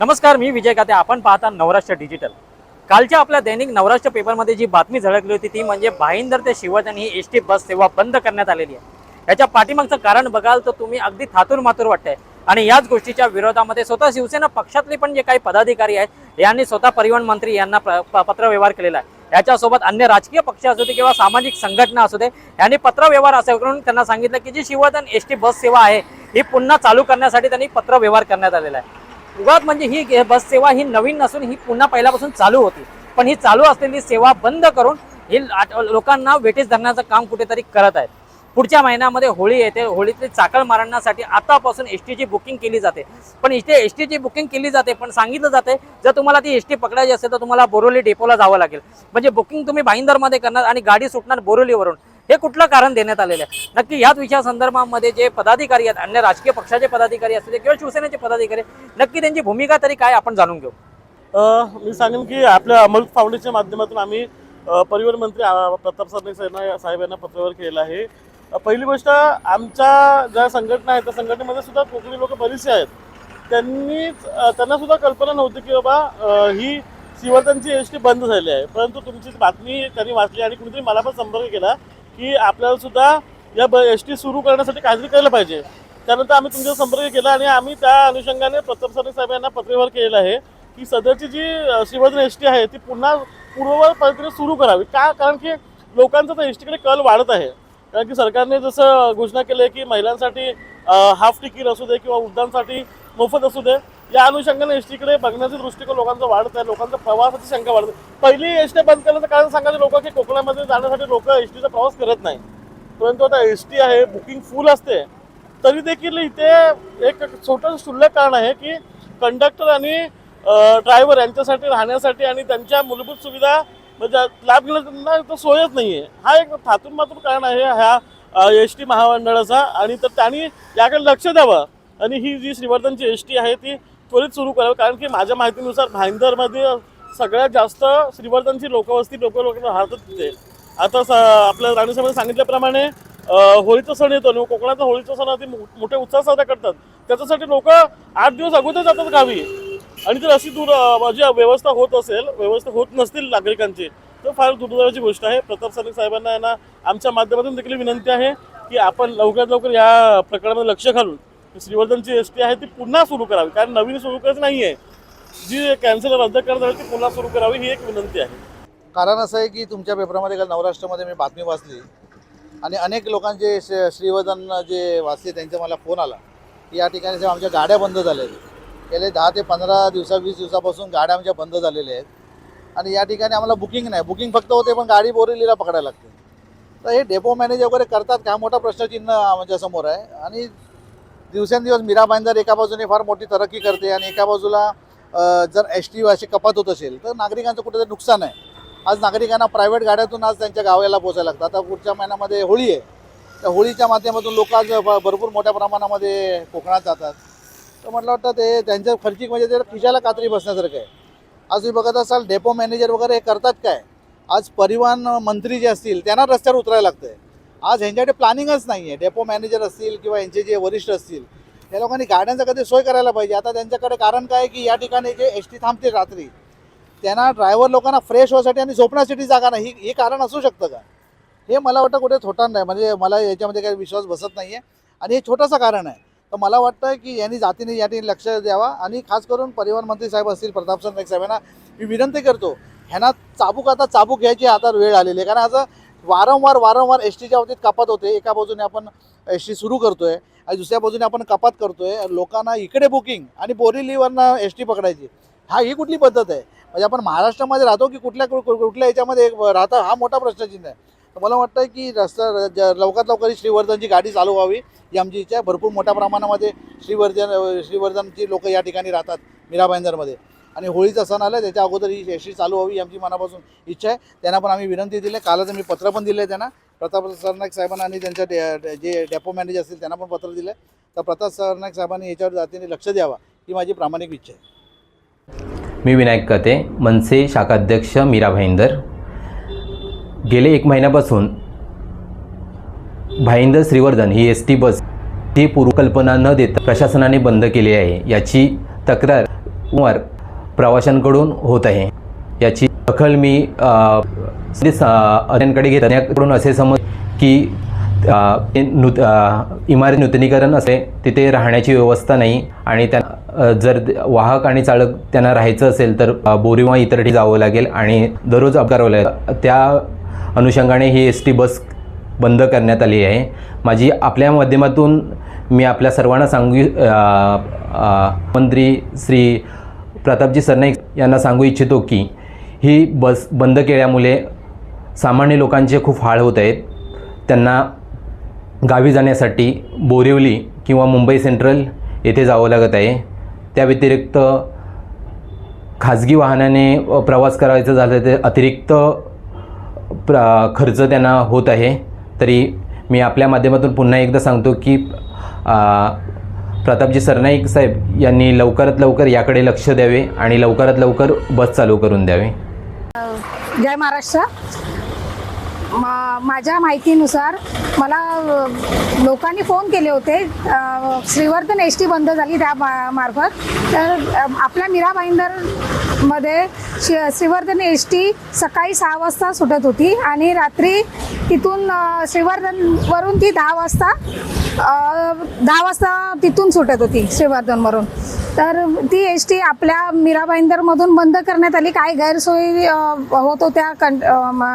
नमस्कार मी विजय काते आपण पाहता नवराष्ट्र डिजिटल. कालच्या आपल्या दैनिक नवराष्ट्र पेपरमध्ये जी बातमी झळकली होती ती म्हणजे भाईंदर ते शिवजन ही एस टी बस सेवा बंद करण्यात आलेली आहे. याच्या पाठीमागचं कारण बघाल तर तुम्ही अगदी थातूर मातूर वाटतंय. आणि याच गोष्टीच्या विरोधामध्ये स्वतः शिवसेना पक्षातले पण जे काही पदाधिकारी आहेत यांनी स्वतः परिवहन मंत्री यांना प- पत्रव्यवहार केलेला आहे. याच्यासोबत अन्य राजकीय पक्ष असू दे किंवा सामाजिक संघटना असू दे यांनी पत्रव्यवहार असं करून त्यांना सांगितलं की जी शिवजन एस टी बस सेवा आहे ही पुन्हा चालू करण्यासाठी त्यांनी पत्रव्यवहार करण्यात आलेला आहे. मुळात म्हणजे ही बस सेवा ही नवीन नसून ही पुन्हा पहिल्यापासून चालू होती. पण ही चालू असलेली सेवा बंद करून ही लोकांना वेटीस धरण्याचं काम कुठेतरी करत आहेत. पुढच्या महिन्यामध्ये होळी येते. होळीतली चाकळ मारण्यासाठी आतापासून एस टीची बुकिंग केली जाते. पण इथे एस टीची बुकिंग केली जाते पण सांगितलं जाते जर तुम्हाला ती एस टी पकडायची असेल तर तुम्हाला बोरोली डेपोला जावं लागेल. म्हणजे बुकिंग तुम्ही भाईंदरमध्ये करणार आणि गाडी सुटणार बोरोलीवरून. हे कुठलं कारण देण्यात आलेलं आहे? नक्की याच विषयासंदर्भामध्ये जे पदाधिकारी आहेत अन्य राजकीय पक्षाचे पदाधिकारी असतील किंवा शिवसेनेचे पदाधिकारी नक्की त्यांची भूमिका तरी काय आपण जाणून घेऊ? मी सांगेन की आपल्या अमृत फाउंडेशनच्या माध्यमातून आम्ही परिवहन मंत्री प्रताप सरनाईक साहेब यांना पत्रव्यवहार केलेला आहे. पहिली गोष्ट आमच्या ज्या संघटना आहेत त्या संघटनेमध्ये सुद्धा कोकणी लोक बरीचसे आहेत. त्यांनी त्यांना सुद्धा कल्पना नव्हती की बाबा ही शिवतांची एस टी बंद झाली आहे. परंतु तुमची बातमी त्यांनी वाचली आणि कुणीतरी मला पण संपर्क केला की आपल्याला सुद्धा या ब एस टी सुरू करण्यासाठी काहीतरी केलं पाहिजे. त्यानंतर आम्ही तुमचा संपर्क केला आणि आम्ही त्या अनुषंगाने प्रताप सरनाईक साहेब यांना पत्रव्यवहार केलेला आहे की सध्याची जी श्रीवर्धन एस टी आहे ती पुन्हा पूर्ववत पद्धतीने सुरू करावी. का कारण की लोकांचा तर एस टीकडे कल वाढत आहे. कारण की सरकारने जसं घोषणा केली आहे की महिलांसाठी हाफ तिकीट असू दे किंवा वृद्धांसाठी मोफत असू दे या अनुषंगाने एस टीकडे बघण्याचा दृष्टिकोन लोकांचा वाढत आहे लोकांचा प्रवासाची शंका वाढत आहे. पहिली एस टी बंद करण्याचं कारण सांगायचं लोक की कोकणामध्ये जाण्यासाठी लोक एस टीचा प्रवास करत नाही परंतु आता एस टी आहे बुकिंग फुल असते. तरी देखील इथे एक छोटं क्षुल्लक कारण आहे की कंडक्टर आणि ड्रायव्हर यांच्यासाठी राहण्यासाठी आणि त्यांच्या मूलभूत सुविधा म्हणजे लाभ घेण्याचा तर सोयच नाही आहे हा एक थातून मातून कारण आहे ह्या एस टी महामंडळाचा. आणि तर त्यांनी याकडे लक्ष द्यावं. आणि ही जी श्रीवर्धनची एस टी आहे ती त्वरित सुरू करावं. कारण की माझ्या माहितीनुसार भाईंदरमध्ये सगळ्यात जास्त श्रीवर्धनची लोकवस्ती लोक लोक राहतात तिथे. आता स आपल्या राणीसाहेबांनी सांगितल्याप्रमाणे होळीचा सण येतो आणि कोकणाचा होळीचा सण अति मोठे उत्साह साजरा करतात. त्याच्यासाठी लोक आठ दिवस अगोदर जातात गावी. आणि जर अशी दूर अं, म्हणजे व्यवस्था होत असेल व्यवस्था होत नसतील नागरिकांची तर फार दुर्दैवाची गोष्ट आहे. प्रताप सरनाईक साहेबांना यांना आमच्या माध्यमातून देखील विनंती आहे की आपण लवकरात लवकर या प्रकरणामध्ये लक्ष घालून श्रीवर्धनची एस टी आहे ती पुन्हा सुरू करावी. कारण नवीन सुरू करत नाही आहे जी कॅन्सल रद्द करत आहे ती पुन्हा सुरू करावी ही एक विनंती आहे. कारण असं आहे की तुमच्या पेपरमध्ये काल नवराष्ट्रामध्ये मी बातमी वाचली. आणि अनेक लोकांचे श- श्रीवर्धन जे वाचले त्यांचा मला फोन आला. की या ठिकाणी आमच्या गाड्या बंद झाल्या आहेत. गेले दहा ते पंधरा दिवसा वीस दिवसापासून गाड्या आमच्या बंद झालेल्या आहेत. आणि या ठिकाणी आम्हाला बुकिंग नाही. बुकिंग फक्त होते पण गाडी बोरेलीला पकडायला लागते. तर हे डेपो मॅनेज वगैरे करतात का? मोठा प्रश्नचिन्ह आमच्यासमोर आहे. आणि दिवसेंदिवस मीरा भाईंदर एका बाजूने फार मोठी तरक्की करते आणि एका बाजूला जर एस टी अशी कपात होत असेल तर नागरिकांचं कुठेतरी नुकसान आहे. आज नागरिकांना प्रायव्हेट गाड्यातून आज त्यांच्या गावाला पोचायला लागतं. आता पुढच्या महिन्यामध्ये होळी आहे. त्या होळीच्या माध्यमातून लोक आज भरपूर मोठ्या प्रमाणामध्ये कोकणात जातात. तर म्हटलं वाटतं ते त्यांच्या खर्चिक म्हणजे ते खिशाला कात्री बसण्यासारखं आहे. आज तुम्ही बघत असाल डेपो मॅनेजर वगैरे हे करतात काय? आज परिवहन मंत्री जे असतील त्यांना रस्त्यावर उतरायला लागतं आहे आज ह्यांच्याकडे प्लॅनिंगच नाही आहे डेपो मॅनेजर असतील किंवा यांचे जे वरिष्ठ असतील त्या लोकांनी गाड्यांचा कधी सोय करायला पाहिजे? आता त्यांच्याकडे कारण काय की या ठिकाणी जे एस टी थांबते रात्री त्यांना ड्रायव्हर लोकांना फ्रेश होण्यासाठी आणि झोपण्यासाठी जागा नाही. हे कारण असू शकतं का? हे मला वाटतं कुठे थोटान नाही. म्हणजे मला याच्यामध्ये काही विश्वास बसत नाही आहे आणि हे छोटंसं कारण आहे. तर मला वाटतं की यांनी जातीने या ठिकाणी लक्ष द्यावा आणि खास करून परिवहन मंत्री साहेब असतील प्रताप नाईक साहेबांना मी विनंती करतो ह्यांना चाबूक आता चाबूक घ्यायची आता वेळ आलेली आहे. कारण असं वारंवार वारंवार एस टीच्या बाबतीत कपात होते एका बाजूने आपण एस टी सुरू करतोय आणि दुसऱ्या बाजूने आपण कपात करतोय लोकांना इकडे बुकिंग आणि बोरिवलीवरनं एस टी पकडायची. हा ही कुठली पद्धत आहे? म्हणजे आपण महाराष्ट्रामध्ये राहतो की कुठल्या कु- कुठल्या याच्यामध्ये राहतं हा मोठा प्रश्नचिन्ह आहे. तर मला वाटतं की रस्ता ज- लवकरात लवकर श्रीवर्धनची गाडी चालू व्हावी ही आमची इच्छा भरपूर मोठ्या प्रमाणामध्ये श्रीवर्धन श्रीवर्धनची लोक या ठिकाणी राहतात मीरा भाईंदरमध्ये. आणि होळीचा सण आला त्याच्या अगोदर ही यशस्वी चालू व्हावी आमची मनापासून इच्छा आहे. त्यांना पण आम्ही विनंती दिली. कालच मी पत्र पण दिलं आहे त्यांना. प्रताप सरनाईक साहेबांना आणि त्यांच्या डे- जे डेपो मॅनेजर असतील त्यांना पण पत्र दिलं आहे तर प्रताप सरनाईक साहेबांनी याच्यावर जातीने लक्ष द्यावा ही माझी प्रामाणिक इच्छा आहे. मी विनायक कते मनसे शाखाध्यक्ष मीरा भाईंदर. गेले एक महिन्यापासून भाईंदर श्रीवर्धन ही एस टी बस ती पूर्वकल्पना न देता प्रशासनाने बंद केली आहे याची तक्रार वर प्रवाशांकडून होत आहे. याची दखल मी अ, स- अधिकाऱ्यांकडे घेतल्याकडून असे समज की अ, नूत इमारत नूतनीकरण असे तिथे राहण्याची व्यवस्था नाही आणि त्या जर वाहक आणि चालक त्यांना राहायचं असेल तर बोरिवा बोरीवा इतर ठिकाणी जावं लागेल आणि दररोज अपघात लागेल. त्या अनुषंगाने ही एस टी बस बंद करण्यात आली आहे. माझी आपल्या माध्यमातून मी आपल्या सर्वांना सांगू मंत्री श्री प्रतापजी सरनाईक यांना सांगू इच्छितो की ही बस बंद केल्यामुळे सामान्य लोकांचे खूप हाळ होत आहेत. त्यांना गावी जाण्यासाठी बोरिवली किंवा मुंबई सेंट्रल येथे जावं लागत आहे. त्या व्यतिरिक्त खाजगी वाहनाने प्रवास करायचं झालं तर अतिरिक्त प्र खर्च त्यांना होत आहे. तरी मी आपल्या माध्यमातून पुन्हा एकदा सांगतो की प्रतापजी सरनाईक साहेब यांनी लवकरात लवकर याकडे लक्ष द्यावे आणि लवकरात लवकर बस चालू करून द्यावे. जय महाराष्ट्र. मा माझ्या माहितीनुसार मला लोकांनी फोन केले होते श्रीवर्धन एस टी बंद झाली त्या मा- मार्फत. तर आपल्या मीरा भाईंदरमध्ये शि श्रीवर्धन एस टी सकाळी सहा वाजता सुटत होती आणि रात्री तिथून श्रीवर्धनवरून ती दहा वाजता दहा वाजता तिथून सुटत होती श्रीवर्धनवरून. तर ती एस टी आपल्या मीरा भाईंदरमधून बंद करण्यात आली. काय गैरसोयी होत होत्या कं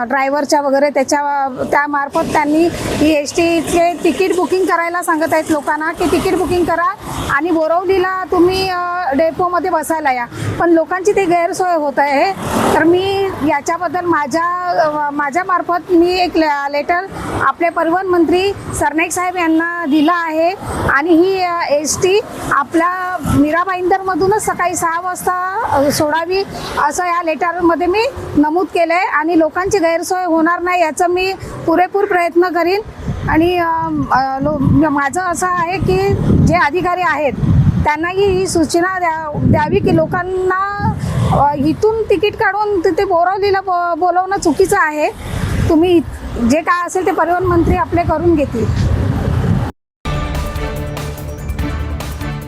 ड्रायव्हरच्या वगैरे त्याच्या त्यामार्फत त्यांनी ही एस टीचे तिकीट बुकिंग करायला सांगत आहेत लोकांना की तिकीट बुकिंग करा आणि बोरवलीला तुम्ही डेपोमध्ये बसायला या. पण लोकांची ते गैरसोय होत आहे. तर मी याच्याबद्दल माझ्या माझ्यामार्फत मी एक ले- लेटर आपले परिवहन मंत्री सरनाईक साहेब यांना दिला आहे. आणि ही एस टी आपल्या मीरा भाईंदरमधूनच सकाळी सहा वाजता सोडावी असं या लेटरमध्ये मी नमूद केलं आहे आणि लोकांची गैरसोय होणार नाही याचं मी पुरेपूर प्रयत्न करीन. आणि लो माझं असं आहे की जे अधिकारी आहेत त्यांनाही ही सूचना द्या द्यावी की लोकांना इथून तिकीट काढून तिथे बोरवलीला बो बोलवणं चुकीचं आहे. तुम्ही जे काय असेल ते परिवहन मंत्री आपले करून घेतील.